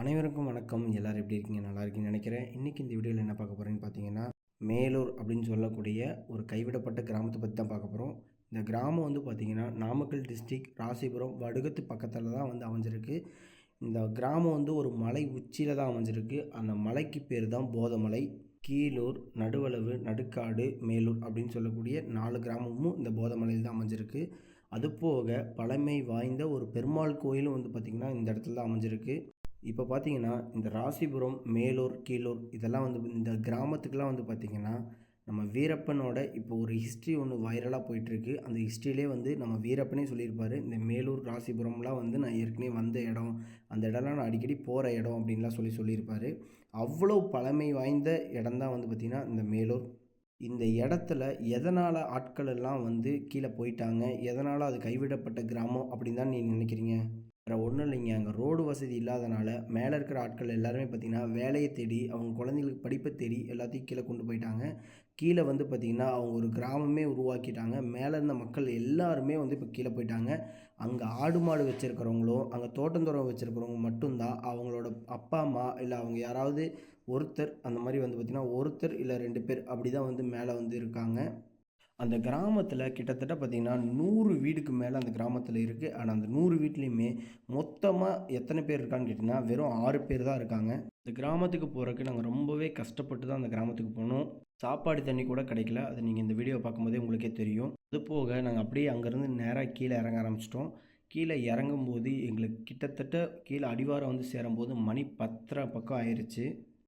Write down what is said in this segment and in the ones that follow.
அனைவருக்கும் வணக்கம். எல்லாரும் எப்படி இருக்கீங்க? நல்லா இருக்கீங்கன்னு நினைக்கிறேன். இன்றைக்கி இந்த வீடியோவில் என்ன பார்க்க போகிறேன்னு பார்த்தீங்கன்னா மேலூர் அப்படின்னு சொல்லக்கூடிய ஒரு கைவிடப்பட்ட கிராமத்தை பற்றி தான் பார்க்க போகிறோம் இந்த கிராமம் வந்து பார்த்திங்கன்னா நாமக்கல் டிஸ்ட்ரிக் ராசிபுரம் வடுகத்து பக்கத்தில் தான் வந்து அமைஞ்சிருக்கு. இந்த கிராமம் வந்து ஒரு மலை உச்சியில் தான் அமைஞ்சிருக்கு. அந்த மலைக்கு பேர் தான் போதமலை. கீழூர் நடுவளவு நடுக்காடு மேலூர் அப்படின்னு சொல்லக்கூடிய நாலு கிராமமும் இந்த போதமலையில் தான் அமைஞ்சிருக்கு. அதுபோக பழமை வாய்ந்த ஒரு பெருமாள் கோயிலும் வந்து பார்த்திங்கன்னா இந்த இடத்துல தான் அமைஞ்சிருக்கு. இப்போ பார்த்தீங்கன்னா இந்த ராசிபுரம் மேலூர் கீழூர் இதெல்லாம் வந்து இந்த கிராமத்துக்கெலாம் வந்து பார்த்திங்கன்னா நம்ம வீரப்பனோட இப்போ ஒரு ஹிஸ்ட்ரி ஒன்று வைரலாக போயிட்டுருக்கு. அந்த ஹிஸ்ட்ரியிலே வந்து நம்ம வீரப்பனே சொல்லியிருப்பார். இந்த மேலூர் ராசிபுரம்லாம் வந்து நான் ஏற்கனவே வந்த இடம் அந்த இடம்லாம் நான் அடிக்கடி போகிற இடம் அப்படின்லாம் சொல்லி சொல்லியிருப்பார். அவ்வளோ பழமை வாய்ந்த இடம் தான் வந்து பார்த்திங்கன்னா இந்த மேலூர். இந்த இடத்துல எதனால் ஆட்கள் எல்லாம் வந்து கீழே போயிட்டாங்க? எதனால் அது கைவிடப்பட்ட கிராமம் அப்படின்னு தான் நீ நினைக்கிறீங்க? வேறு ஒன்றும் இல்லைங்க அங்கே ரோடு வசதி இல்லாதனால மேலே இருக்கிற ஆட்கள் எல்லாருமே பார்த்திங்கன்னா வேலையை தேடி அவங்க குழந்தைங்களுக்கு படிப்பை தேடி எல்லாத்தையும் கீழே கொண்டு போயிட்டாங்க. கீழே வந்து பார்த்திங்கன்னா அவங்க ஒரு கிராமமே உருவாக்கிட்டாங்க. மேலே இருந்த மக்கள் எல்லாருமே வந்து இப்போ கீழே போயிட்டாங்க. அங்கே ஆடு மாடு வச்சுருக்கிறவங்களும் அங்கே தோட்டந்தோரம் வச்சுருக்கிறவங்க மட்டும்தான் அவங்களோட அப்பா அம்மா இல்லை அவங்க யாராவது ஒருத்தர் அந்த மாதிரி வந்து பார்த்திங்கன்னா ஒருத்தர் இல்லை ரெண்டு பேர் அப்படி தான் வந்து மேலே வந்து இருக்காங்க. அந்த கிராமத்தில் கிட்டத்தட்ட பார்த்திங்கன்னா நூறு வீடுக்கு மேலே அந்த கிராமத்தில் இருக்குது ஆனால் அந்த நூறு வீட்லேயுமே மொத்தமாக எத்தனை பேர் இருக்கான்னு கேட்டிங்கன்னா வெறும் ஆறு பேர் தான் இருக்காங்க. இந்த கிராமத்துக்கு போகிறதுக்கு நாங்கள் ரொம்பவே கஷ்டப்பட்டு தான் அந்த கிராமத்துக்கு போனோம். சாப்பாடு தண்ணி கூட கிடைக்கல. அது நீங்கள் இந்த வீடியோ பார்க்கும்போதே உங்களுக்கே தெரியும். அது போக நாங்கள் அப்படியே அங்கேருந்து நேராக கீழே இறங்க ஆரம்பிச்சிட்டோம். கீழே இறங்கும்போது எங்களுக்கு கிட்டத்தட்ட கீழே அடிவாரம் வந்து சேரும்போது மணி பத்தரை பக்கம் ஆயிடுச்சு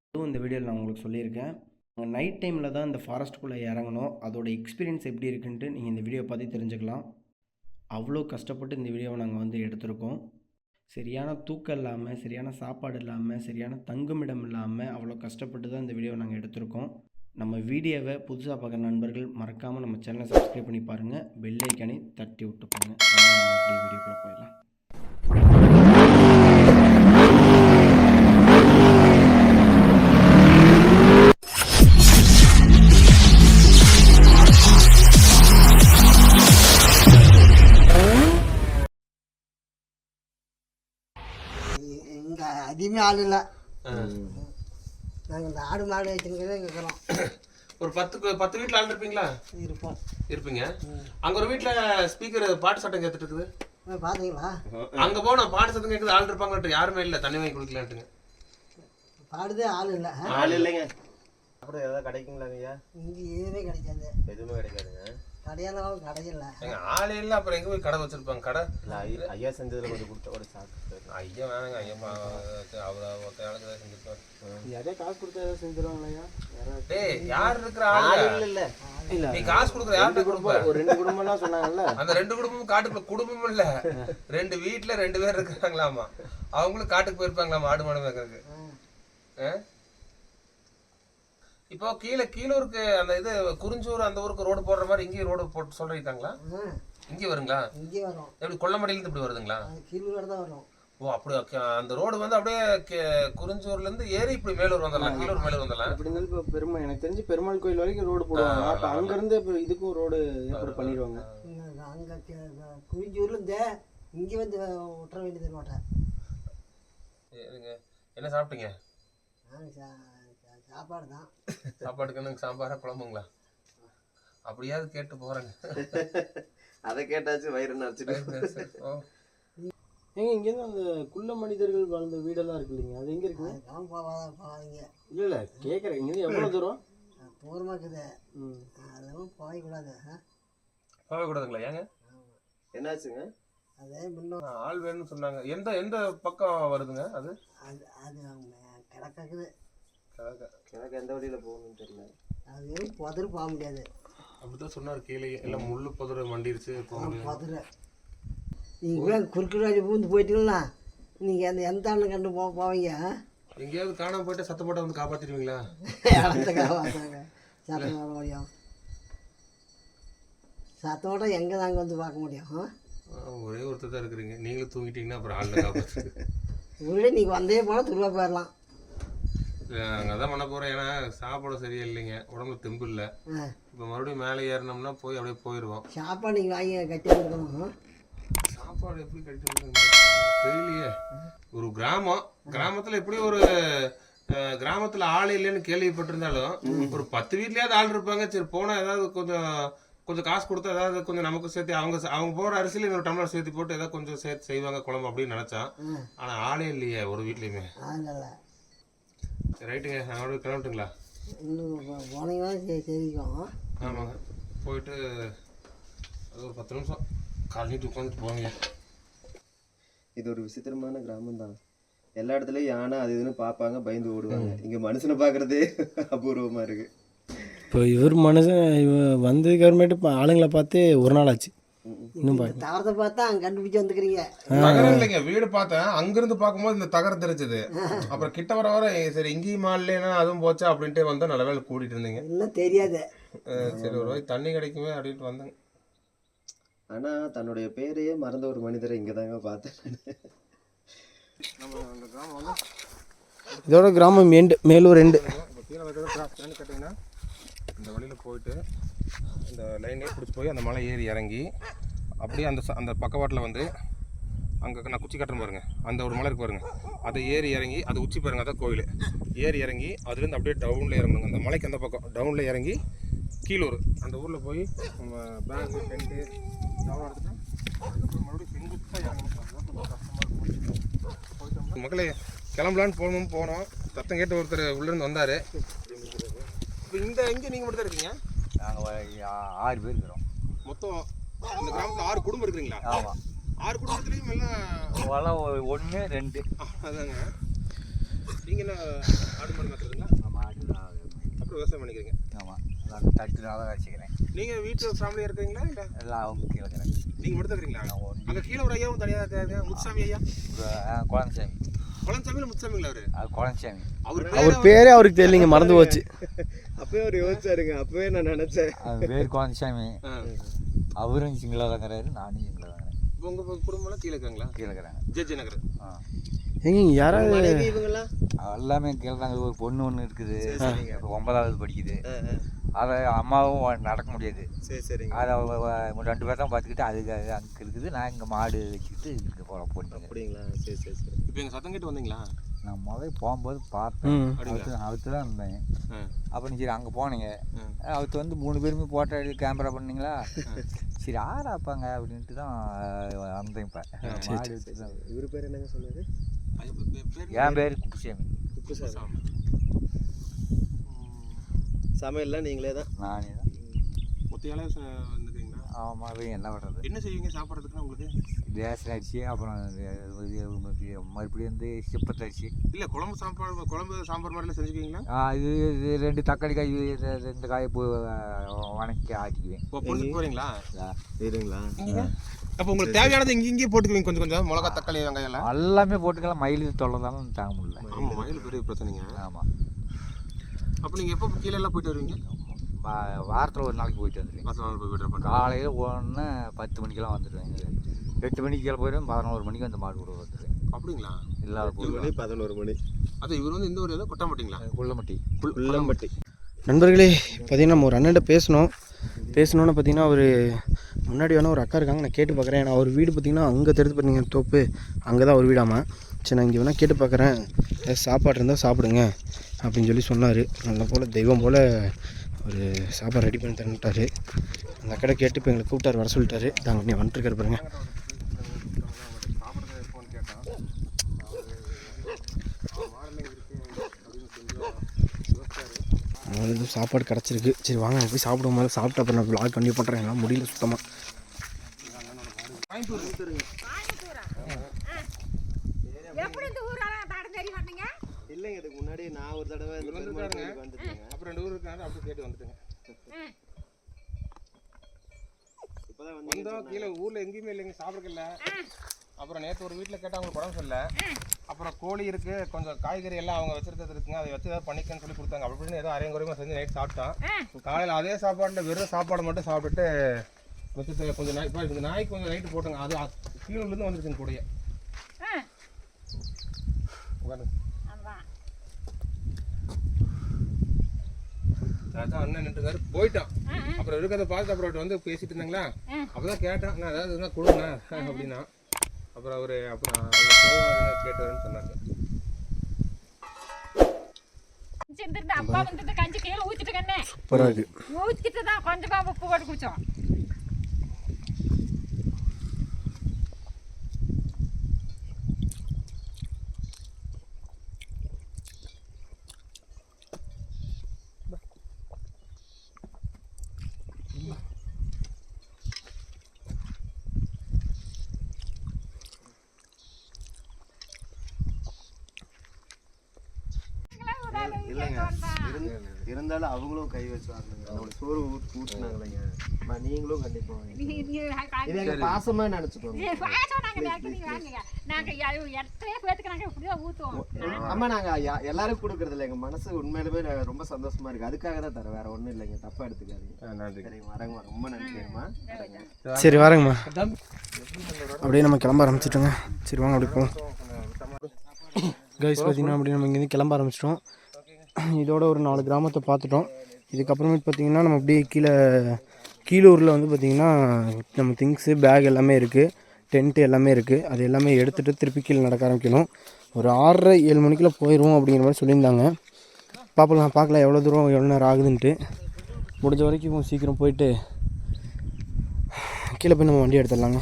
அதுவும் இந்த வீடியோவில் நான் உங்களுக்கு சொல்லியிருக்கேன். நைட் டைமில் தான் இந்த ஃபாரஸ்ட்டுக்குள்ளே இறங்கணும். அதோட எக்ஸ்பீரியன்ஸ் எப்படி இருக்குன்ட்டு நீங்கள் இந்த வீடியோ பார்த்து தெரிஞ்சுக்கலாம். அவ்வளோ கஷ்டப்பட்டு இந்த வீடியோவை நாங்கள் வந்து எடுத்திருக்கோம். சரியான தூக்கம் இல்லாமல் சரியான சாப்பாடு இல்லாமல் சரியான தங்குமிடம் இல்லாமல் அவ்வளோ கஷ்டப்பட்டு தான் இந்த வீடியோவை நாங்கள் எடுத்திருக்கோம். நம்ம வீடியோவை புதுசாக பார்க்குற நண்பர்கள் மறக்காமல் நம்ம சேனலை சப்ஸ்கிரைப் பண்ணி பாருங்கள் பெல் ஐக்கானே தட்டி விட்டுப்பாங்க நம்ம அப்படியே வீடியோக்குள்ளே போயிடலாம். அதிகமே ஆள் இல்லை. நாங்கள் இந்த ஆடு மாடு வச்சுருக்கிறதே இருக்கிறோம். ஒரு பத்து பத்து வீட்ல ஆள் இருப்பீங்களா? இருப்போம். இருப்பீங்க. அங்க ஒரு வீட்ல ஸ்பீக்கர் பாட்டு சட்டம் கேட்டுட்டு இருக்குது. பார்த்தீங்களா அங்க போனா பாட்டு சத்தம் கேக்குது ஆள் இருப்பாங்கன்ட்டு யாருமே இல்ல. தண்ணி வாங்கி குடிக்கலான்ட்டுங்க. பாடுதே ஆள் இல்லை. ஆள் இல்லைங்க. அப்புறம் ஏதாவது கிடைக்குங்களாங்க ஐயா இங்கே எதுவுமே கிடைக்காது. எதுவுமே கிடைக்காதுங்க. கடையெல்லாம் ஆள் இல்ல அப்புறம் எங்க போய் கடை வச்சிருப்பாங்க? கடை? இல்லை ஐயா செஞ்சதுல கொஞ்சம் கொடுத்த கூட சாப்பிட்டு ஐயா வேணாங்க ஐயா பா- அவ்வளோ ஒத்த ஆளுக்கு தான் செஞ்சிருப்பாரு. யாரே காசு கொடுத்தா ஏதாவது செஞ்சிருவாங்களா டேய் யார் இருக்கிற ஆளு? இல்ல இல்ல. நீ காசு கொடுக்குற யார்கிட்ட கொடுப்ப? ஒரு ரெண்டு குடும்பம்லாம் சொன்னாங்கல்ல. அந்த ரெண்டு குடும்பமும் காட்டுக்குள்ள குடும்பம் இல்ல. ரெண்டு வீட்ல ரெண்டு பேர் இருக்கிறாங்களாமா. அவங்களும் காட்டுக்கு போயிருப்பாங்களாமா ஆடு மாடு மேய்க்கிறதுக்கு? ஆ? இப்போ கீழே கீழூருக்கு அந்த இது குறிஞ்சூர் அந்த ஊருக்கு ரோடு போடுற மாதிரி இங்கேயும் ரோடு போட்டு சொல்லிருக்காங்களா ஆ. இங்கே வருங்களா? இங்கே வரும். எப்படி கொல்லமடியிலேருந்து இப்படி வருதுங்களா? கீழூர் தான் வரும். ஓ அப்படி. அந்த ரோடு வந்து அப்படியே கே- குறிஞ்சூர்ல இருந்து ஏறி இப்படி மேலூர் வந்துடலாம். கீழூர் மேலூர் வந்துடலாம். அப்படி இருந்தாலும் இப்போ பெருமை எனக்கு தெரிஞ்சு பெருமாள் கோயில் வரைக்கும் ரோடு போடுவாங்க. அப்போ அங்கேருந்து இப்போ இதுக்கும் ரோடு ஏற்பாடு பண்ணிடுவாங்க. அங்கே குறிஞ்சூர்லேருந்து இங்கே வந்து விட்டுற வேண்டியது மாட்டேன் சரிங்க. என்ன சாப்பிட்டீங்க? சாப்பாடு தான் சாப்பாட்டுக்கு எனக்கு சாம்பாரா குழம்புங்களா? அப்படியாவது கேட்டு போறேங்க. அதை கேட்டாச்சு வயிறு நினச்சிட்டு ஓ. ஏங்க இங்கேருந்து அந்த குள்ள மனிதர்கள் வாழ்ந்த வீடெல்லாம் இருக்கு இல்லைங்க? அது எங்கே இருக்குங்க அதுக்கெல்லாம் போகாத போகாதீங்க. இல்லை இல்லை கேட்குறேன் இங்கேருந்து எவ்வளோ தூரம்? தூரமாக இருக்குது. ம். அதெல்லாம் போகக்கூடாது? போகக்கூடாதுங்களா? ஏங்க? என்னாச்சுங்க? அதே முன்ன ஆள் வேணும்னு சொன்னாங்க. எந்த எந்த பக்கம் வருதுங்க அது? அது அது கிடக்குது எனக்கு எந்த வழியில் போகணும்னு தெரியல. அது புதரு போக முடியாது. அப்படிதான் சொன்னார் கீழே எல்லாம் முள்ளு புதர் மண்டிருச்சு போக புதரு. நீங்கள் குறுக்கு ராஜி பூந்து போயிட்டீங்களா? நீங்கள் அந்த எந்த ஆண்டு கண்டு போ போவீங்க? எங்கேயாவது காணாம போயிட்டு சத்தம் போட்டு வந்து காப்பாற்றுங்க சத்தம் போட முடியும். சத்தோட எங்கே நாங்கள் வந்து பார்க்க முடியும்? ஒரே ஒருத்தர் தான் இருக்கிறீங்க. நீங்களும் தூங்கிட்டீங்கன்னா அப்புறம் ஆள் காப்பாற்று உங்களே நீங்கள் வந்தே போனால் துருவா போயிடலாம் நாங்கள் அதான் பண்ண போகிறோம் ஏன்னா சாப்பாடு சரியா இல்லைங்க உடம்புல தெம்பு இல்லை. இப்போ மறுபடியும் மேலே ஏறினோம்னா போய் அப்படியே போயிடுவோம் சாப்பாடு நீங்கள் வாங்கி கட்டி கொடுக்கணும்? சாப்பாடு எப்படி கிடைக்கும் தெரியலையே. ஒரு கிராமம். கிராமத்துல எப்படி ஒரு கிராமத்துல ஆள் இல்லைன்னு கேள்விப்பட்டிருந்தாலும் ஒரு பத்து வீட்லயாவது ஆள் இருப்பாங்க. சரி போனா ஏதாவது கொஞ்சம் கொஞ்சம் காசு கொடுத்தா ஏதாவது கொஞ்சம் நமக்கு சேர்த்து அவங்க அவங்க போற அரிசியில இன்னொரு டம்ளர் சேர்த்து போட்டு ஏதாவது கொஞ்சம் சேர்த்து செய்வாங்க குழம்பு அப்படின்னு நினைச்சான். ஆனா ஆளே இல்லையே ஒரு வீட்லயுமே. ரைட்டுங்க மறுபடியும் கிளம்பட்டுங்களா? இன்னும் போனீங்கன்னா சரி தெரியும் ஆமாங்க போயிட்டு அது ஒரு பத்து நிமிஷம். கால் நீட்டு உட்காந்துட்டு போங்க இது ஒரு விசித்திரமான கிராமம் தான். எல்லா இடத்துலயும் யானை அது இதுன்னு பார்ப்பாங்க பயந்து ஓடுவாங்க. இங்க மனுஷனை பார்க்கறதே அபூர்வமா இருக்கு. இப்போ இவர் மனுஷன் இவ வந்ததுக்கு அப்புறமேட்டு இப்போ ஆளுங்களை பார்த்து ஒரு நாள் ஆச்சு. தவறத்தை பார்த்தா அங்கே கண்டுபிடிச்சி வந்துக்கிறீங்க. தகரம் இல்லைங்க வீடு பார்த்தேன். அங்கிருந்து பார்க்கும்போது இந்த தகரம் தெரிஞ்சது. அப்புறம் கிட்ட வர வர சரி இங்கேயும் மாடலேனா அதுவும் போச்சா? அப்படின்ட்டு வந்தா நல்ல வேலை கூட்டிட்டு இருந்தீங்க. இன்னும் தெரியாது. சரி ஒரு தண்ணி கிடைக்குமே அப்படின்ட்டு வந்தேங்க ஆனா தன்னுடைய பேரையே மறந்த ஒரு மனிதரை இங்கதாங்க பார்த்தேன் இதோட கிராமம் எண்டு மேலூர் எண்டு. இப்போ கீழே கட்டிங்கன்னா இந்த வழியில் போயிட்டு இந்த லைனே பிடிச்சி போய் அந்த மலை ஏறி இறங்கி அப்படியே அந்த அந்த பக்கவாட்டில் வந்து அங்கே நான் குச்சி கட்டுறேன் பாருங்க. அந்த ஒரு மலை இருக்கு பாருங்க. அதை ஏறி இறங்கி அது உச்சி பாருங்க அதான் கோயில். ஏறி இறங்கி அதுலேருந்து அப்படியே டவுனில் இறங்கணுங்க. அந்த மலைக்கு அந்த பக்கம் டவுனில் இறங்கி கீழூர் அந்த ஊரில் போய் நம்ம பேங்கு டென்ட்டு டவுன் எடுத்துட்டு அதுக்கப்புறம் மறுபடியும் செங்குத்தாக இறங்கணும். மக்களே கிளம்பலான்னு போகணும் போனோம். சத்தம் கேட்டு ஒருத்தர் உள்ளேருந்து வந்தார். இப்போ இந்த இங்கே நீங்கள் மட்டும் தான் இருக்கீங்க? நாங்கள் ஆறு பேர் இருக்கிறோம். மொத்தம் இந்த கிராமத்தில் ஆறு குடும்பம் இருக்கிறீங்களா? ஆமாம் ஆறு குடும்பத்துலேயும் எல்லாம் வளம் ஒன்று ரெண்டு. அதாங்க. நீங்கள் என்ன ஆடு மாடு மாற்றுறதுங்களா ஆமாம் ஆடு அப்புறம் விவசாயம் பண்ணிக்கிறீங்க. ஆமாம் நான் தட்டு நாளாக வச்சுக்கிறேன். நீங்கள் வீட்டு ஃபேமிலியாக இருக்கிறீங்களா இல்லை? எல்லாம் அவங்க கீழே இருக்கிறேன் நீங்கள் மட்டும் இருக்கிறீங்களா? அங்கே கீழே ஒரு ஐயாவும் தனியாக இருக்காரு. முத்துசாமி ஐயா? குழந்தைசாமி. அவரு? அது குழந்தைசாமி. அவர் அவர் பேரே அவருக்கு தெரியலைங்க மறந்து போச்சு. அப்பவே அவர் யோசிச்சாருங்க அப்பவே நான் நினைச்சேன். அது பேர் குழந்தைசாமி. அவரும் சிங்களா தாங்கிறாரு நானும் சிங்களா தாங்கிறேன் இப்போ உங்கள் குடும்பம்லாம் கீழே இருக்காங்களா கீழே இருக்கிறாங்க. ஜெஜி நகர். ஆ. ஏங்க யாராவது இவங்கெல்லாம் எல்லாமே கீழே தாங்க ஒரு பொண்ணு ஒன்று இருக்குது. இப்ப ஒன்பதாவது படிக்குது. அதை அம்மாவும் நடக்க முடியாது. சரி சரிங்க. அதை அவ- அவ- ரெண்டு பேர் தான் பார்த்துக்கிட்டு அதுக்கு அது அங்கே இருக்குது நான் இங்கே மாடு வச்சுக்கிட்டு இங்கே போகிற பொண்ணுங்க. அப்படிங்களா? சரி சரி சரி. இப்போ எங்கள் சத்தம் கேட்டு வந்தீங்களா? நான் முதல்ல போகும்போது பார்த்தேன். அவத்து அவத்து தான் இருந்தேன். அப்புறம் சரி அங்கே போனீங்க. அவத்து வந்து மூணு பேருமே போட்டோ எடுத்து கேமரா பண்ணீங்களா? சரி ஆறாப்பாங்க அப்படின்ட்டு தான் வந்தேன் இப்போ. இவரு பேர் என்னங்க பேர் என் பேர் குப்புசாமி. குப்புசாமி. சமையல்லாம் நீங்களே தான். நானே தான். மொத்தையால வந்துருக்கீங்களா ஆமாம் என்ன பண்ணுறது என்ன செய்வீங்க சாப்பிட்றதுக்குன்னா உங்களுக்கு? ரேஷன் அரிசி அப்புறம் மறுபடியும் வந்து சிப்பத்து அரிசி இல்ல குழம்பு சாப்பாடு குழம்பு சாம்பார் மாதிரிலாம் செஞ்சுக்குவீங்களா இது இது ரெண்டு தக்காளி காய் இது ரெண்டு காயை வணக்கி ஆட்டிக்குவேன். இப்போ பொழுதுக்கு போறீங்களா? சரிங்களா அப்போ உங்களுக்கு தேவையானது இங்கே இங்கேயே போட்டுக்குவீங்க கொஞ்சம் கொஞ்சம் மிளகா தக்காளி வெங்காயம் எல்லாம் எல்லாமே போட்டுக்கலாம் மயில் தொல்லை தானே தாங்க முடியல. ஆமா மயில் பெரிய பிரச்சனைங்க. ஆமாம் அப்போ நீங்க எப்போ கீழே எல்லாம் போயிட்டு வருவீங்க? வாரத்தில் ஒரு நாளைக்கு போயிட்டு வந்துடுவேன் காலையில் ஒன்று பத்து மணிக்கெல்லாம் வந்துடுவேன் எட்டு மணிக்கு கீழே போயிடுவேன் பதினோரு மணிக்கு அந்த மாடு கூட வந்துடுவேன் அப்படிங்களா? இல்லாத மணி பதினோரு மணி. அது இவர் வந்து இந்த ஒரு ஏதோ கொட்டாம்பட்டிங்களா குள்ளமட்டி புள்ளம்பட்டி நண்பர்களே பார்த்தீங்கன்னா நம்ம ஒரு அண்ணன்ட்ட பேசணும். பேசணுன்னு பார்த்தீங்கன்னா அவர் முன்னாடி வேணால் ஒரு அக்கா இருக்காங்க நான் கேட்டு பார்க்குறேன் ஏன்னா அவர் வீடு பார்த்தீங்கன்னா அங்கே தெரிஞ்சு பார்த்தீங்க தோப்பு. அங்கே தான் அவர் வீடாமா. சரி நான் இங்கே வேணால் கேட்டு பார்க்குறேன் ஏதாவது சாப்பாடு இருந்தால் சாப்பிடுங்க அப்படின்னு சொல்லி சொன்னார். நல்ல போல் தெய்வம் போல் ஒரு சாப்பாடு ரெடி பண்ணி தரட்டாரு அந்த கடை கேட்டு இப்போ எங்களை கூப்பிட்டாரு வர சொல்லிட்டாரு. தாங்க நீ வந்துட்டுருக்காரு பாருங்க. அவங்களுக்கு சாப்பாடு கிடச்சிருக்கு. சரி வாங்க போய் சாப்பிடும் போது சாப்பிட்டு அப்புறம் நான் ப்ளாக் கண்டிப்பாக பண்ணுறேன் என்னால் முடியல சுத்தமாக எப்படி இந்த ஊரெல்லாம் தாடம் தேடி வந்தீங்க இல்லைங்க இதுக்கு முன்னாடி நான் ஒரு தடவை இந்த பெருமாள் கோயிலுக்கு வந்துட்டேங்க அப்புறம் ரெண்டு ஊர் இருக்காங்க அப்படி கேட்டு வந்துட்டுங்க வந்தோம் கீழே ஊர்ல எங்கேயுமே இல்லைங்க சாப்பிடல அப்புறம் நேற்று ஒரு வீட்டில் கேட்டால் அவங்களுக்கு உடம்பு சரியில்லை. அப்புறம் கோழி இருக்கு கொஞ்சம் காய்கறி எல்லாம் அவங்க வச்சிருக்கிறது இருக்குங்க அதை வச்சு ஏதாவது பண்ணிக்கன்னு சொல்லி கொடுத்தாங்க. அப்படி இப்படின்னு ஏதோ அரையும் குறையுமா செஞ்சு நைட் சாப்பிட்டோம் காலையில் அதே சாப்பாட்டில் வெறும் சாப்பாடு மட்டும் சாப்பிட்டுட்டு மிச்சத்தை கொஞ்சம் நாய் இப்போ இந்த நாய்க்கு கொஞ்சம் நைட்டு போட்டுங்க. அது கீழூர்லேருந்து வந்துருச்சுங்க கூடயே. உட்காருங்க. அதான் அதான் அண்ணன் நின்றுக்காரு போயிட்டான். அப்புறம் இருக்கிறத பார்த்து அப்புறம் வந்து பேசிட்டு இருந்தாங்களா? அப்பதான் கேட்டேன். நான் ஏதாவது இருந்தா கொடுங்க அப்படின்னா. அப்புறம் அவர் அப்புறம் கேட்டாருன்னு சொன்னாங்க. அப்பா வந்துட்டு கஞ்சி கீழே ஊத்திட்டு கண்ணே. ஊத்திட்டு தான் கொஞ்சமா உப்பு போட்டு குடிச்சோம். இல்லைங்க. இருந்தாலும் அவங்களும் கை வச்சு வாங்கினாங்க அவங்களுக்கு சோறு ஊட் ஊட்டினாங்களேங்க அம்மா, நீங்களும் கண்டிப்பா இது எங்க பாசமா நினைச்சுக்கோங்க. பாயசம் நாங்க எல்லாரும் கொடுக்கறது இல்லை எங்க மனசு உண்மையிலுமே ரொம்ப சந்தோஷமா இருக்கு. அதுக்காக தான் தரேன். வேற ஒண்ணும் இல்லைங்க. தப்பா எடுத்துக்காதீங்க. சரிங்க வரேங்கம்மா ரொம்ப நன்றிங்கம்மா சரி வரேங்கம்மா. அப்படியே நம்ம கிளம்ப ஆரம்பிச்சிட்டோங்க. சரி வாங்க அப்படி கைஸ் பார்த்தீங்கன்னா அப்படி நம்ம இங்கேருந்து கிளம்ப ஆரம்பிச்சிட்டோம். இதோட ஒரு நாலு கிராமத்தை பார்த்துட்டோம். இதுக்கப்புறமேட்டு பார்த்தீங்கன்னா நம்ம அப்படியே கீழே கீழூரில் வந்து பார்த்திங்கன்னா நம்ம திங்ஸு பேக் எல்லாமே இருக்குது டென்ட்டு எல்லாமே இருக்குது அது எல்லாமே எடுத்துகிட்டு திருப்பி கீழே நடக்க ஆரம்பிக்கணும். ஒரு ஆறரை ஏழு மணிக்குள்ள போயிடுவோம் அப்படிங்கிற மாதிரி சொல்லியிருந்தாங்க. பார்க்கலாம் பார்க்கலாம் எவ்வளோ தூரம் எவ்வளோ நேரம் ஆகுதுன்ட்டு. முடிஞ்ச வரைக்கும் சீக்கிரம் போயிட்டு கீழே போய் நம்ம வண்டி எடுத்துடலாங்க.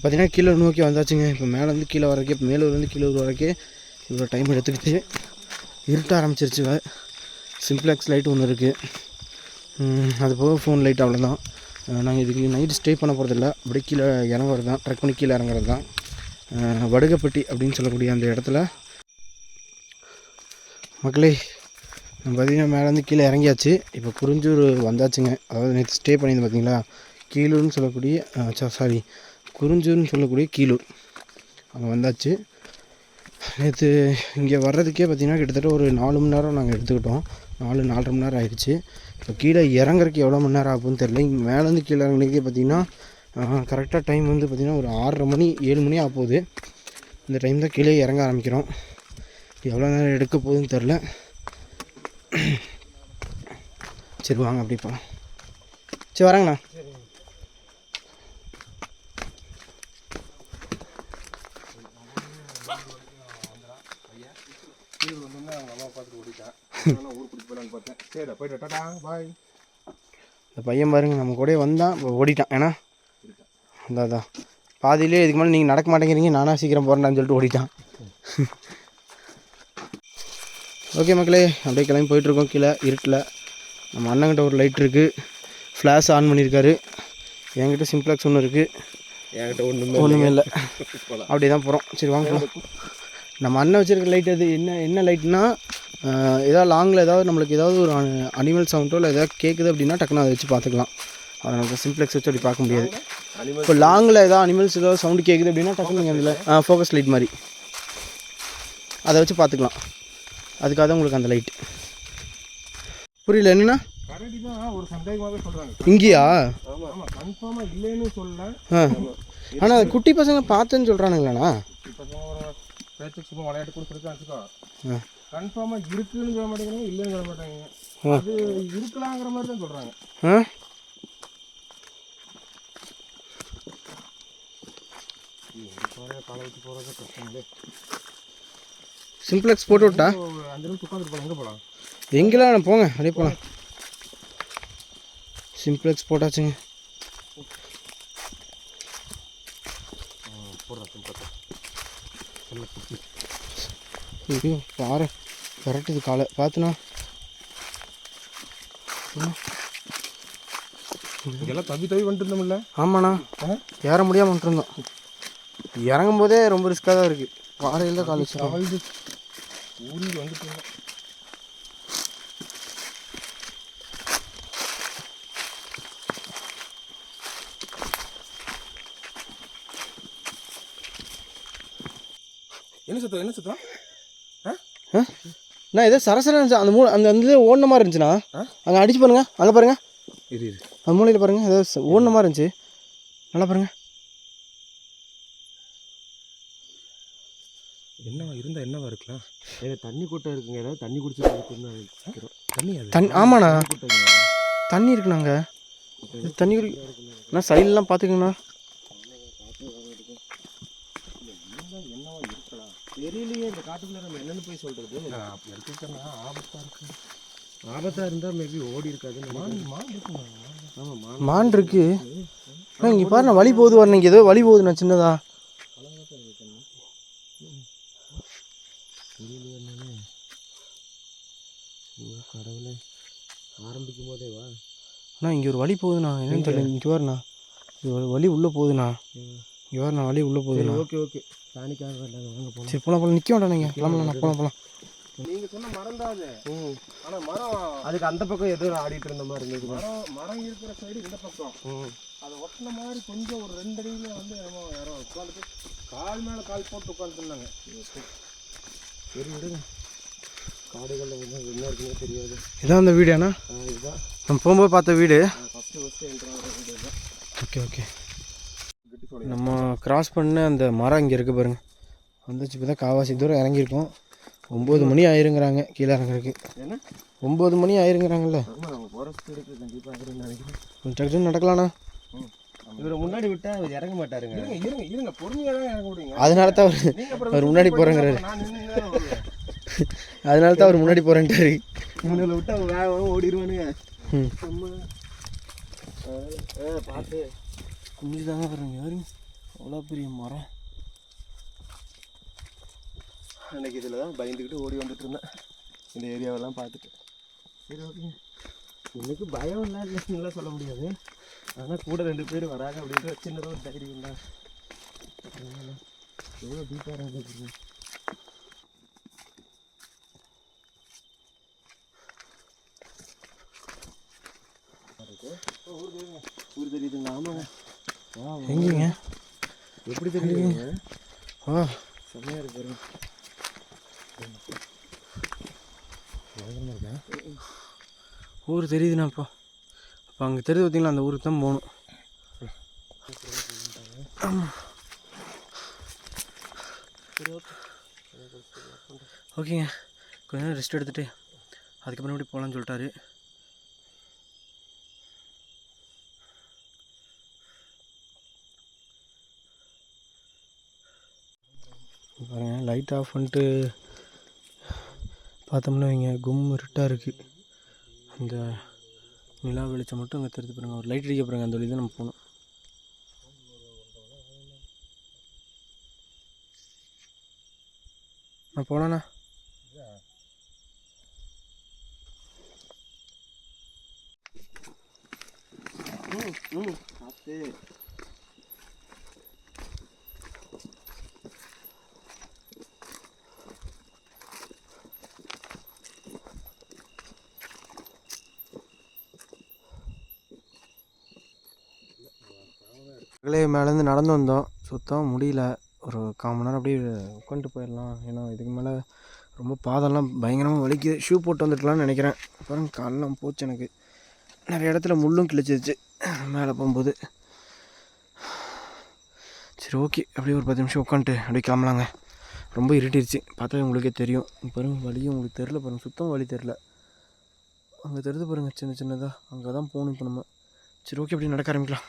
பார்த்திங்கன்னா கீழே நோக்கி வந்தாச்சுங்க. இப்போ மேலேருந்து கீழே வரைக்கும் இப்போ மேலூர்லேருந்து கீழே வரைக்கும் இவ்வளோ டைம் எடுத்துக்கிட்டு இருட்ட ஆரம்பிச்சிருச்சு சிம்ப்ளெக்ஸ் லைட் ஒன்று இருக்குது அது போக ஃபோன் லைட் அவ்வளோதான் நாங்கள் இதுக்கு நைட்டு ஸ்டே பண்ண போகிறதில்ல அப்படியே கீழே இறங்குறது தான். ட்ரெக் பண்ணி கீழே இறங்குறது தான். வடுகப்பட்டி அப்படின்னு சொல்லக்கூடிய அந்த இடத்துல. மக்களே நம்ம பார்த்தீங்கன்னா மேலேருந்து கீழே இறங்கியாச்சு. இப்போ குறிஞ்சூர் வந்தாச்சுங்க. அதாவது நேற்று ஸ்டே பண்ணியிருந்தேன் பார்த்தீங்களா கீழூர்னு சொல்லக்கூடிய சாரி குறிஞ்சூர்னு சொல்லக்கூடிய கீழூர் அங்கே வந்தாச்சு. நேற்று இங்கே வர்றதுக்கே பார்த்திங்கன்னா கிட்டத்தட்ட ஒரு நாலு மணி நேரம் நாங்கள் எடுத்துக்கிட்டோம். நாலு நாலரை மணி நேரம் ஆயிடுச்சு. இப்போ கீழே இறங்குறதுக்கு எவ்வளோ மணி நேரம் ஆகும்னு தெரில இங்கே மேலேருந்து கீழே இறங்குறதுக்கே பார்த்திங்கன்னா கரெக்டாக டைம் வந்து பார்த்திங்கன்னா ஒரு ஆறரை மணி ஏழு மணி ஆக போகுது. இந்த டைம் தான் கீழே இறங்க ஆரம்பிக்கிறோம். எவ்வளோ நேரம் எடுக்க போகுதுன்னு தெரில சரி வாங்க அப்படி போகலாம் சரி வரேங்கண்ணா கீழே வந்தோம்னா அவங்க அம்மா பார்த்துட்டு கூட்டிட்டு பார்த்தேன் சரி போயிட்டு டாடா பாய் இந்த பையன் பாருங்க நம்ம கூடயே வந்தான் இப்போ ஓடிட்டான். ஏன்னா அதான் அதான் பாதியிலே இதுக்கு மேலே நீங்கள் நடக்க மாட்டேங்கிறீங்க நானா சீக்கிரம் போகிறேன்னு சொல்லிட்டு ஓடிட்டான். ஓகே மக்களே அப்படியே கிளம்பி போயிட்டுருக்கோம் கீழே இருட்டில். நம்ம அண்ணங்கிட்ட ஒரு லைட் இருக்குது ஃப்ளாஷ் ஆன் பண்ணியிருக்காரு என்கிட்ட சிம்ப்ளெக்ஸ் ஒன்று இருக்குது என்கிட்ட ஒன்றுமே ஒன்றுமே இல்லை. அப்படியே தான் போகிறோம் சரி வாங்க. நம்ம அண்ணன் வச்சிருக்க லைட் அது என்ன என்ன லைட்னா ஏதாவது லாங்கில் ஏதாவது நம்மளுக்கு ஏதாவது ஒரு அனிமல் சவுண்டோ இல்லை ஏதாவது கேட்குது அப்படின்னா டக்குன்னு அதை வச்சு பார்த்துக்கலாம். அதை நமக்கு சிம்ப்ளெக்ஸ் வச்சு அப்படி பார்க்க முடியாது. இப்போ லாங்கில் ஏதாவது அனிமல்ஸ் ஏதாவது சவுண்டு கேட்குது அப்படின்னா டக்குன்னு நீங்கள் அதில் ஃபோக்கஸ் லைட் மாதிரி. அதை வச்சு பார்த்துக்கலாம். அதுக்காக தான் உங்களுக்கு அந்த லைட் புரியல சொல்கிறாங்க இங்கேயா? ஆனால் குட்டி பசங்க பார்த்தேன்னு சொல்கிறானுங்களாண்ணா கன்ஃபார்மாக இருக்குன்னு சொல்ல மாட்டேங்கிறாங்க இல்லைன்னு சொல்ல மாட்டாங்க. அது இருக்கலாங்கிற மாதிரி தான் சொல்கிறாங்க சிம்ப்ளெக்ஸ் போட்டு விட்டா? அஞ்சு நிமிஷம் உட்காந்துட்டு போகலாம் எங்கே போகலாம் எங்கெல்லாம் போங்க அப்படியே போகலாம் சிம்ப்ளெக்ஸ் போட்டாச்சுங்க. ஐயோ பாரு. கரெக்டு காலை. பார்த்துனா இதெல்லாம் தவி தவி வந்துட்டு இருந்தோம்ல. ஆமாண்ணா. ஏற முடியாமல் இருந்தோம் இறங்கும் போதே ரொம்ப ரிஸ்க்காக தான் இருக்குது பாறையில் தான் கால் வச்சிருக்கோம். தவழ்ந்து ஊறி வந்துட்டு இருந்தோம் என்ன சத்தம் என்ன சத்தம் நான் ஏதோ சரசர இருந்துச்சு அந்த மூ அந்த அந்த இது ஓடின மாதிரி இருந்துச்சுண்ணா. அங்கே அடிச்சு பாருங்க. அங்கே பாருங்க. இரு இரு. அது மூலையில் பாருங்கள் ஏதாவது ஓடின மாதிரி இருந்துச்சு. நல்லா பாருங்கள் என்னவா இருந்தா என்னவா இருக்கலாம்? ஏங்க தண்ணி கூட்டம் இருக்குங்க. ஏதாவது தண்ணி குடிச்சிட்டு தண்ணி தண்ணி ஆமாண்ணா. தண்ணி இருக்குண்ணாங்க தண்ணி குடி அண்ணா சைட்லாம் பார்த்துக்கங்கண்ணா தெரியலையே இந்த காட்டுக்குள்ள நம்ம என்னன்னு போய் சொல்றது? எடுத்துக்கிட்டா ஆபத்தா இருக்கு. ஆபத்தா இருந்தா மேபி ஓடி இருக்காது மான் மான் இருக்குங்க ஆமா மா மான் இருக்கு. அண்ணா இங்கே பாருண்ணா வழி போகுது வரணும் இங்கே ஏதோ வழி போகுதுண்ணா சின்னதா. கடவுளே ஆரம்பிக்கும் போதே வா அண்ணா இங்கே ஒரு வழி போகுதுண்ணா. என்னன்னு தெரியல இங்கே வரண்ணா. இது வழி உள்ளே போகுதுண்ணா. இங்கே வரண்ணா வழி உள்ளே போகுதுண்ணா. Okay okay. வாங்க போலாம். சரி போலாம் போலாம். நிற்க வேண்டாம் நீங்கள் கிளம்பலாம் போலாம் போலாம். நீங்க சொன்ன மரம் தான் அது ஆனா மரம். அதுக்கு அந்த பக்கம் ஏதோ ஆடிட்டு இருந்த மாதிரி இருந்தது. மரம் மரம் இருக்கிற சைடு இந்த பக்கம். அதை ஒட்டின மாதிரி கொஞ்சம் ஒரு ரெண்டு அடியில வந்து என்னமோ யாரோ உட்காந்துட்டு கால் மேல கால் போட்டு உட்காந்துருந்தாங்க சரி விடுங்க. காடுகளில் வந்து என்ன இருக்குன்னே தெரியாது. இதான் அந்த வீடு அண்ணா? ஆ, இதுதான் நம்ம போகும்போது பார்த்த வீடு. ஃபஸ்ட்டு ஃபஸ்ட்டு என்ட்ரு வீடு ஓகே ஓகே. நம்ம கிராஸ் பண்ண அந்த மரம் இங்கே இருக்குது பாருங்க. வந்துச்சு இப்போ தான் காவாசி தூரம் இறங்கியிருக்கோம். ஒம்பது மணி ஆயிருங்கிறாங்க கீழே இறங்குறதுக்கு. என்ன? ஒம்பது மணி ஆயிருங்கிறாங்கல்ல. கொஞ்சம் நடக்கலாண்ணா இவரை முன்னாடி விட்டா அவர் இறங்க மாட்டாருங்க. இருங்க இருங்க இருங்க. பொறுமையா தான் இறங்க விடுங்க அதனால தான் அவர் நீங்க அப்புறம் அவர் முன்னாடி போகிறேங்கிறாரு அதனால தான் அவர் முன்னாடி போகிறேன்ட்டாரு இவங்களை விட்டு அவங்க வேகமாக ஓடிடுவானுங்க பார்த்து. குஞ்சு தாங்க பாருங்க யாரும் அவ்வளோ பெரிய மரம். அன்றைக்கி இதில் தான் பயந்துக்கிட்டு ஓடி வந்துட்டு இருந்தேன். இந்த ஏரியாவெல்லாம் பார்த்துட்டு. சரி ஓகே எனக்கு பயம் இல்லை சொல்ல முடியாது. ஆனால் கூட ரெண்டு பேர் வராங்க அப்படின்ற சின்னதாக ஒரு தைரியம் தான் எவ்வளோ டீப்பாக இருந்துச்சு ஊர் தெரியுதுங்க ஆமாங்க எங்கேங்க? எப்படி தெரியுதுங்க ஆ. செம்மையாக இருக்கு பாருங்க. ஊர் தெரியுதுண்ணா இப்போ. அப்போ அங்கே தெரியுது பார்த்தீங்களா அந்த ஊருக்கு தான் போகணும். ஆமாம் ஓகேங்க. கொஞ்ச நேரம் ரெஸ்ட் எடுத்துகிட்டு அதுக்கப்புறம் எப்படி போகலான்னு சொல்லிட்டாரு. பாருங்கள் லைட் ஆஃப் பண்ணிட்டு பார்த்தோம்னா இங்கே கும் இருட்டாக இருக்குது அந்த நிலா வெளிச்சம் மட்டும் அங்கே தெரிஞ்சு பாருங்கள் ஒரு லைட் அடிக்க பாருங்க அந்த வழி தான் நம்ம போகணும். நான் போகலாண்ணா பார்த்து மேலே மேலேருந்து நடந்து வந்தோம். சுத்தம் முடியல. ஒரு கால் மணி நேரம் அப்படியே உட்காந்துட்டு போயிடலாம். ஏன்னா இதுக்கு மேலே ரொம்ப பாதெல்லாம் பயங்கரமாக வலிக்குது. ஷூ போட்டு வந்துட்டுலாம்னு நினைக்கிறேன். அப்புறம் காலெலாம் போச்சு எனக்கு. நிறைய இடத்துல முள்ளும் கிழிச்சிருச்சு. மேலே போகும்போது. சரி ஓகே அப்படியே ஒரு பத்து நிமிஷம் உட்காந்துட்டு அப்படியே கிளம்பலாங்க. ரொம்ப இருட்டிருச்சு. பார்த்தா உங்களுக்கே தெரியும். பாருங்க வழியும் உங்களுக்கு தெரில பாருங்கள் சுத்தம் வழி தெரில அங்கே தெரிது பாருங்கள் சின்ன சின்னதாக அங்கே தான் போகணும் இப்போ நம்ம. சரி ஓகே அப்படியே நடக்க ஆரம்பிக்கலாம்.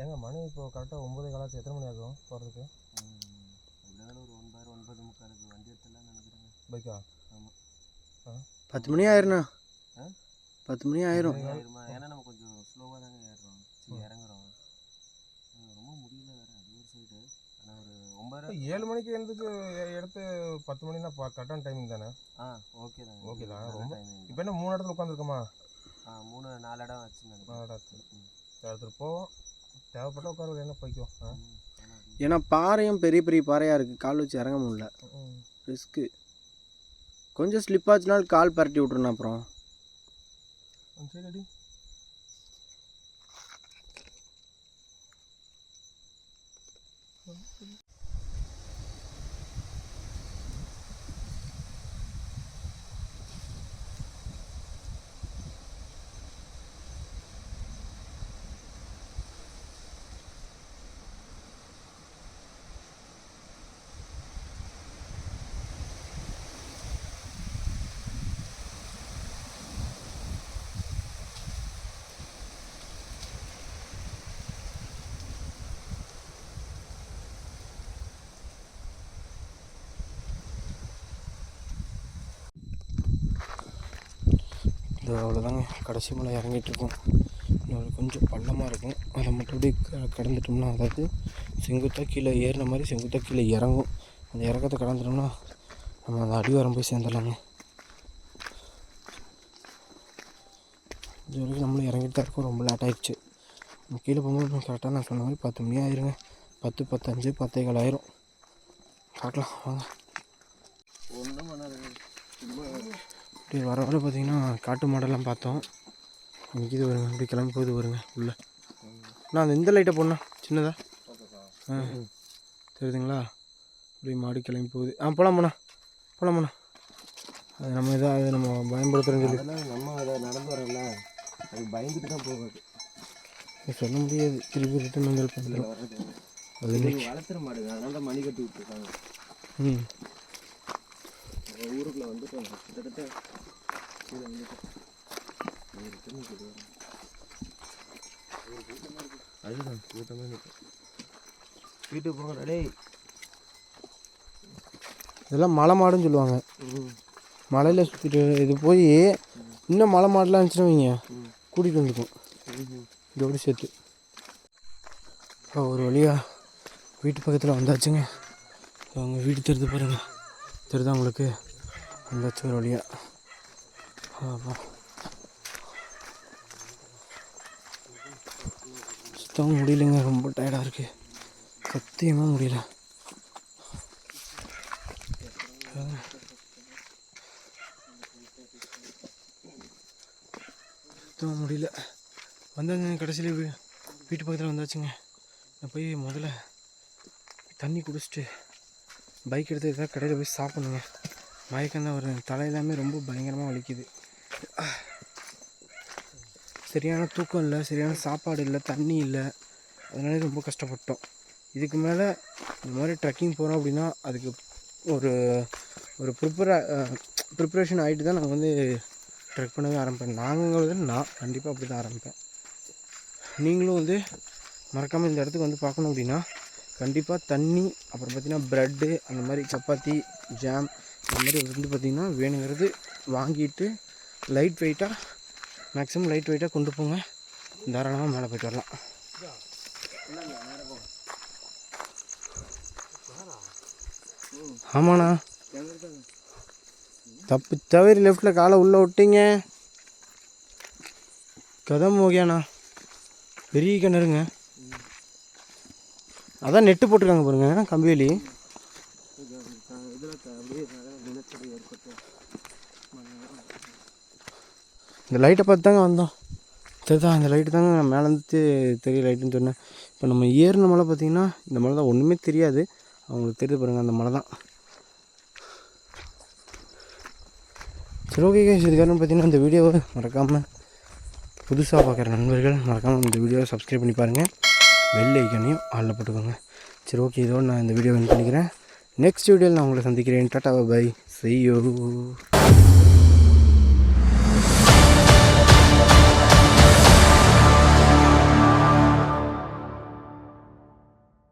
ஏங்க மணி இப்போ கரெக்டாக ஒம்பது காலாச்சு. எத்தனை மணி ஆகும் போகிறதுக்கு ஒரு ஒன்பது ஒன்பது முக்காலுக்கு வண்டி எடுத்துலாம் நினைக்கிறேங்க. பைக்கா? பத்து மணி ஆயிருண்ணா. ஆ? பத்து மணி ஆயிரும். ஆயிருமா? ஏன்னா நம்ம கொஞ்சம் ஸ்லோவாக தாங்க ஏறுறோம். சரி இறங்குறோம். ரொம்ப முடியல வேற. அது ஒரு சைடு ஆனால் ஒரு ஒன்பது ஏழு மணிக்கு எழுந்துச்சு எடுத்து பத்து மணினா கரெக்டான டைமிங் தானே? ஆ ஓகே தாங்க. ஓகே தான். ரொம்ப timing. இப்போ என்ன மூணு இடத்துல உட்காந்துருக்கோமா? ஆ மூணு நாலு இடம் வச்சுருந்தேன் எடுத்துகிட்டு போவோம். தேவைப்பட்ட உட்கார என்ன போய்க்கோ ஆ? ஏன்னா பாறையும் பெரிய பெரிய பாறையாக இருக்குது கால் வச்சு இறங்க முடியல. ம். ரிஸ்க்கு கொஞ்சம் ஸ்லிப் ஆச்சுனாலும் கால் பரட்டி விட்ருண்ணா அப்புறம். சரி அவ்வளோதாங்க கடைசி மலை இறங்கிட்டு இருக்கோம் இன்னொரு கொஞ்சம் பள்ளமாக இருக்கும். அதை மட்டும் அப்படியே க கடந்துட்டோம்னா அதாவது செங்குத்தாக கீழே ஏறின மாதிரி செங்குத்தாக கீழே இறங்கும். அந்த இறக்கத்தை கடந்துட்டோம்னா நம்ம அந்த அடிவாரம் போய் சேர்ந்துடலாங்க. இது வரைக்கும் நம்மளும் இறங்கிட்டு தான் இருக்கோம். ரொம்ப லேட் ஆகிடுச்சு நம்ம கீழே போகும்போது கரெக்டாக நான் சொன்ன மாதிரி பத்து மணி ஆயிருங்க. பத்து பத்தஞ்சு பத்தே கால் ஆயிரும். பார்க்கலாம். வாங்க. இப்படி வர வர பார்த்தீங்கன்னா காட்டு மாடெல்லாம் பார்த்தோம். இன்னைக்கு இது வருங்க இப்படி கிளம்பி போகுது வருங்க உள்ள. நான் அந்த இந்த லைட்டை போடணா சின்னதா? ஆ தெரியுதுங்களா? இப்படி மாடு கிளம்பி போகுது. ஆ போகலாம் போண்ணா போகலாம் போண்ணா. அது நம்ம இதாக அது நம்ம பயன்படுத்துகிறோன்னு சொல்லி. நம்ம அதை நடந்து வரல அது பயந்துட்டு தான் போகாது. சொல்ல முடியாது. திருப்பி ரிட்டன் வந்து பண்ணுறோம் அது வளர்த்துற மாடுங்க. அதனால தான் மணி கட்டி விட்டுருக்காங்க. ம். ஊருக்குள்ள வந்துட்டோம் கிட்டத்தட்ட கீழே வந்துட்டோம். அதுதான் கூட்டமே நிற்கும் வீட்டுக்கு போங்கடா டேய். இதெல்லாம் மலை மாடுன்னு சொல்லுவாங்க. மலையில் சுற்றிட்டு இது போய் இன்னும் மலை மாடெலாம் இருந்துச்சுன்னு வைங்க கூட்டிகிட்டு வந்துக்கும் இதோடு சேர்த்து இப்போ ஒரு வழியாக வீட்டு பக்கத்தில் வந்தாச்சுங்க. அவங்க வீடு தெரிந்து பாருங்க. தெரியுதா உங்களுக்கு? வந்தாச்சு ஒரு வழியாக ஆமாம் சுத்தமாக முடியலைங்க ரொம்ப டயர்டாக இருக்குது சத்தியமாக முடியல. சுத்தமாக முடியல. வந்தாங்க கடைசியில் வீட்டு பக்கத்தில் வந்தாச்சுங்க. நான் போய் முதல்ல தண்ணி குடிச்சிட்டு பைக் எடுத்து ஏதாவது கடையில் போய் சாப்பிடணுங்க. மயக்கம் தான் வருது தலை எல்லாமே ரொம்ப பயங்கரமாக வலிக்குது. சரியான தூக்கம் இல்லை சரியான சாப்பாடு இல்லை தண்ணி இல்லை. அதனால ரொம்ப கஷ்டப்பட்டோம். இதுக்கு மேலே இந்த மாதிரி ட்ரெக்கிங் போகிறோம் அப்படின்னா அதுக்கு ஒரு ஒரு ப்ரிப்பரா ப்ரிப்ரேஷன் ஆகிட்டு தான் நாங்கள் வந்து ட்ரெக் பண்ணவே ஆரம்பிப்பேன் நாங்கள்ங்கிறது நான் கண்டிப்பாக அப்படி தான் ஆரம்பிப்பேன். நீங்களும் வந்து மறக்காமல் இந்த இடத்துக்கு வந்து பார்க்கணும் அப்படின்னா கண்டிப்பாக தண்ணி அப்புறம் பார்த்திங்கன்னா ப்ரெட்டு அந்த மாதிரி சப்பாத்தி ஜாம் இந்த மாதிரி வந்து பார்த்திங்கன்னா வேணுங்கிறது வாங்கிட்டு லைட் வெயிட்டாக மேக்ஸிமம் லைட் வெயிட்டாக கொண்டு போங்க. தாராளமாக மேலே போயிட்டு வரலாம். ஆமாண்ணா. தப்பு தவறி லெஃப்டில் காலை உள்ளே விட்டீங்க. கதம் ஓகேண்ணா. பெரிய கிணறுங்க. அதான் நெட்டு போட்டிருக்காங்க பாருங்க கம்பிவேலி இதில் இந்த லைட்டை பார்த்து தாங்க வந்தோம். சரிதான் அந்த லைட்டு தாங்க நான் மேலேருந்து தெரிய லைட்டுன்னு சொன்னேன். இப்போ நம்ம ஏறின மலை பார்த்தீங்கன்னா இந்த மலை தான் ஒன்றுமே தெரியாது. அவங்களுக்கு தெரிய பாருங்கள் அந்த மலை தான். சரி ஓகே guys, இதுக்காரணம் பார்த்தீங்கன்னா இந்த வீடியோவை மறக்காமல் புதுசாக பார்க்குற நண்பர்கள் மறக்காமல் இந்த வீடியோவை சப்ஸ்கிரைப் பண்ணி பாருங்கள் பெல் ஐக்கனையும் ஆளில் போட்டுக்கோங்க. சரி ஓகே இதோடு நான் இந்த வீடியோ என் பண்ணிக்கிறேன். நெக்ஸ்ட் வீடியோவில் நான் உங்களை சந்திக்கிறேன். Tata bye செய்யோ